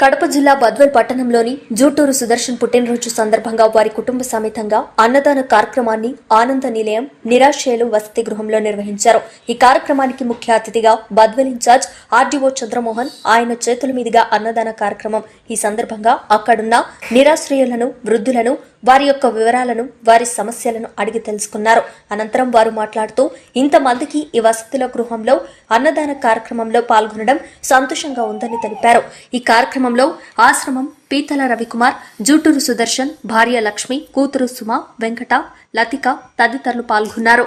కడప జిల్లా బద్వల్ పట్టణంలోని జూటూరు సుదర్శన్ పుట్టినరోజు సందర్భంగా వారి కుటుంబ సమేతంగా అన్నదాన కార్యక్రమాన్ని ఆనంద నిలయం నిరాశయలు వసతి గృహంలో నిర్వహించారు. ఈ కార్యక్రమానికి ముఖ్య అతిథిగా బద్వల్ ఇన్ఛార్జ్ ఆర్డీఓ చంద్రమోహన్ ఆయన చేతుల మీదుగా అన్నదాన కార్యక్రమం ఈ సందర్భంగా అక్కడున్న నిరాశ్రయులను వృద్ధులను వారి యొక్క వివరాలను వారి సమస్యలను అడిగి తెలుసుకున్నారు. అనంతరం వారు మాట్లాడుతూ ఇంతమందికి ఈ వసతుల గృహంలో అన్నదాన కార్యక్రమంలో పాల్గొనడం సంతోషంగా ఉందని తెలిపారు. ఈ కార్యక్రమంలో ఆశ్రమం పీతల రవికుమార్ జూటూరు సుదర్శన్ భార్య లక్ష్మి కూతురు సుమ వెంకట లతిక తదితరులు పాల్గొన్నారు.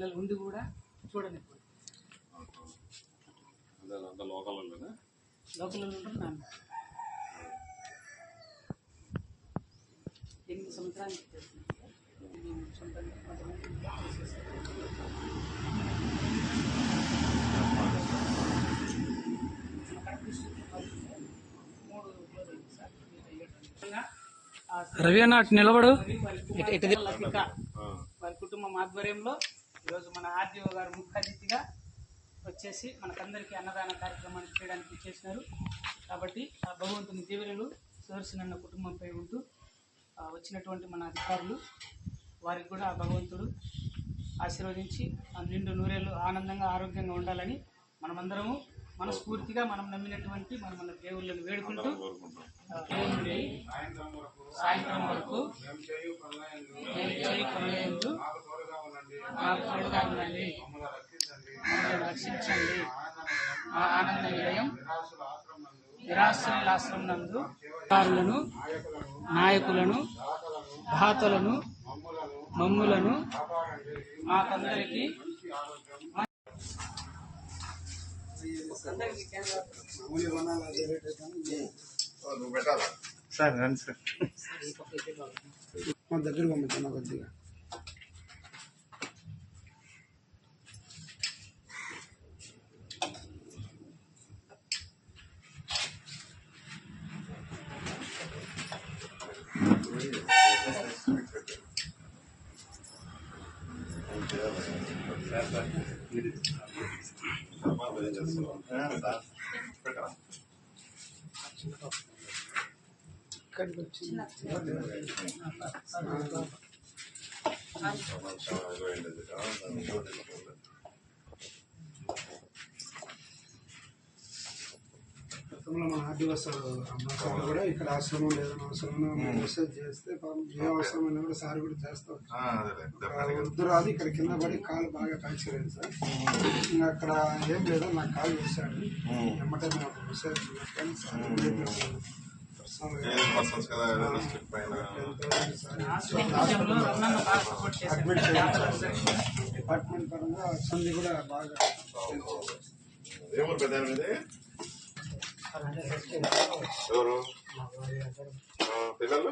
పిల్లలు ఉండి కూడా చూడని లోకల్లోనే లోకల్ ఉంటారు నాన్న. ఎనిమిది సంవత్సరానికి రవి అన్న అటు నిలబడు. వారి కుటుంబం ఆధ్వర్యంలో ఈరోజు మన ఆర్డీఓ గారు ముఖ్య అతిథిగా వచ్చేసి మనకందరికీ అన్నదాన కార్యక్రమాన్ని చేయడానికి చేసినారు. కాబట్టి ఆ భగవంతుని దీవెనలు సుదర్శనన్న కుటుంబంపై ఉంటూ వచ్చినటువంటి మన అధికారులు వారికి కూడా ఆ భగవంతుడు ఆశీర్వదించి ఆ నిండు నూరేళ్ళు ఆనందంగా ఆరోగ్యంగా ఉండాలని మనమందరము మనస్ఫూర్తిగా మనం నమ్మినటువంటి మన మన దేవుళ్ళని వేడుకుంటూ సాయంత్రం వరకు నాకు తోడుగా ఉండండి. రక్షించండి. ఆ ఆనంద నిలయం నిరాశ్రయుల ఆశ్రమం నందు నాయకులను దాతలను మమ్ములను మాకందరికీ सर रन सर मैं दगर को मैं तो बना कर दिया। ఇక్కడికి వచ్చి గతంలో మన ఆదివాసాలు అమ్మాసాలు కూడా ఇక్కడ ఆశ్రమం లేదని అవసరం మెసేజ్ చేస్తే ఏ అవసరం అయినా కూడా సార్ కూడా చేస్తాం వద్దు రాదు ఇక్కడ కింద పడి కాలు బాగా ఫ్రాక్చర్ అయింది సార్. అక్కడ ఏం లేదు నాకు కాలు వేసాడు ఎమ్మటే నాకు మెసేజ్ పెట్టాను సార్ డిపార్ట్మెంట్ పరంగా వచ్చింది కూడా బాగా ఏ ఊరు పెద్ద ఇది ఎవరు? పిల్లలు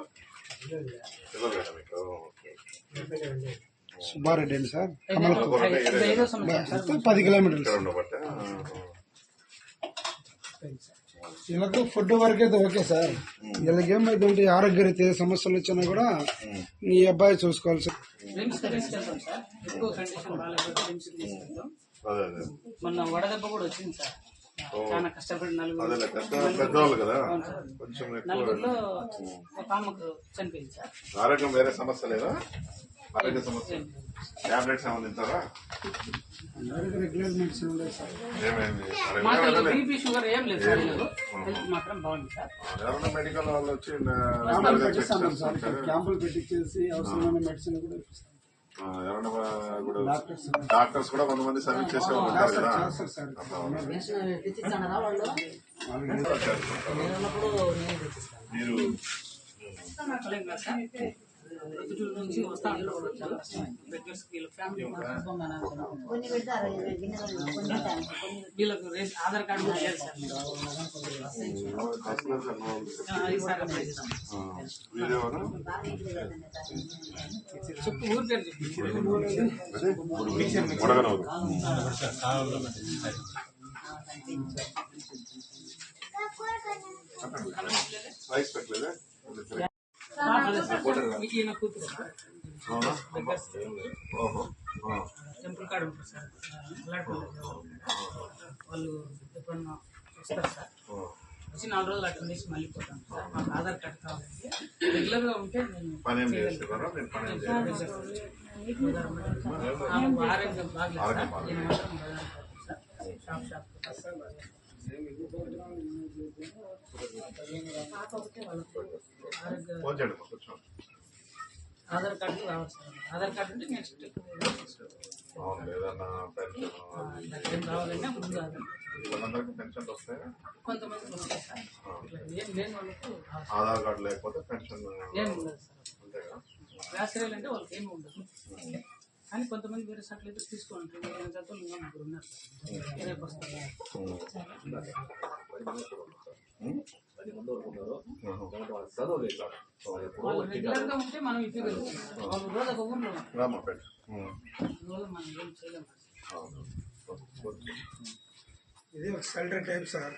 పిల్లలు? కదా మీకు? ఓకే. సుబ్బారెడ్డి అండి సార్. పది కిలోమీటర్లు వీళ్ళకు ఫుడ్ వరకు అయితే ఓకే సార్. వీళ్ళకి ఏమైందంటే ఆరోగ్య రీత్యా సమస్యలు వచ్చినా కూడా ఈ అబ్బాయి తీసుకెళ్తాం సార్. మొన్న వడదెబ్బ కూడా వచ్చింది సార్. చాలా కష్టపడి నలుగురు అదే పెద్ద పెద్దవాళ్ళు కదా? కొంచెం ఎక్కువ నలుగురిలో ఒక ఆమెకు చనిపోయింది సార్. ఆరోగ్యం వేరే సమస్య లేదా? ఆరోగ్య సమస్య. టాబ్లెట్స్ ఏమైనా తింటారా? ఎవరైనా వెళ్ళలే? బీపీ షుగర్ ఏం లేదు సార్ లేదు. హెల్త్ మాత్రం బాగుంది సార్. ఎవరైనా మెడికల్ వాళ్ళు వచ్చి క్యాంపులు పెట్టించేసి అవసరమైన మెడిసిన్ కూడా డాక్టర్స్ డాక్టర్స్ కూడా కొంతమంది సర్వీస్ చేసే వాళ్ళు ఉంటారు కదా. మీరు ప్రొద్దుటూరు నుంచి వస్తా వీళ్ళకు ఆధార్ కార్డు లేదు సార్ చెప్పు పేరు చెప్పు రైస్ పెట్టలేదా టెంపుల్ కాడ ఉంటారు సార్. వాళ్ళు. ఎప్పుడన్నా వస్తారు సార్. వచ్చి నాలుగు రోజులు అక్కడ నుంచి మళ్ళీ పోతాను సార్. మాకు ఆధార్ కార్డ్ కావాలంటే రెగ్యులర్గా ఉంటే నేను ఆరోగ్యం బాగలేదు. నేను మాత్రం sir. Shop shop. Aadhaar card రావాలి సార్. ఆధార్ కార్డు ఉంటే నెక్స్ట్ రావాలంటే ముందు కొంతమంది ఏం లేని వాళ్ళకు. ఆధార్ కార్డు లేకపోతే పెన్షన్ ఏం ఉండదు సార్. అంటే వాళ్ళకి ఏమి ఉండదు. కానీ కొంతమంది వేరే సట్లు అయితే తీసుకుంటారు నేను జతలు ఇంకా ముగ్గురు ఉన్నారు. రేపు వస్తారు వాళ్ళు రెగ్యులర్గా ఉంటే మనం ఇప్పగలుగుతాం వాళ్ళు రోజు ఒక ఊర్లో ఉంటారు. రామా పెన్షన్ రోజు మనం ఏం చేయలేము అవును. ఇది ఒక షెల్టర్ టైప్ సార్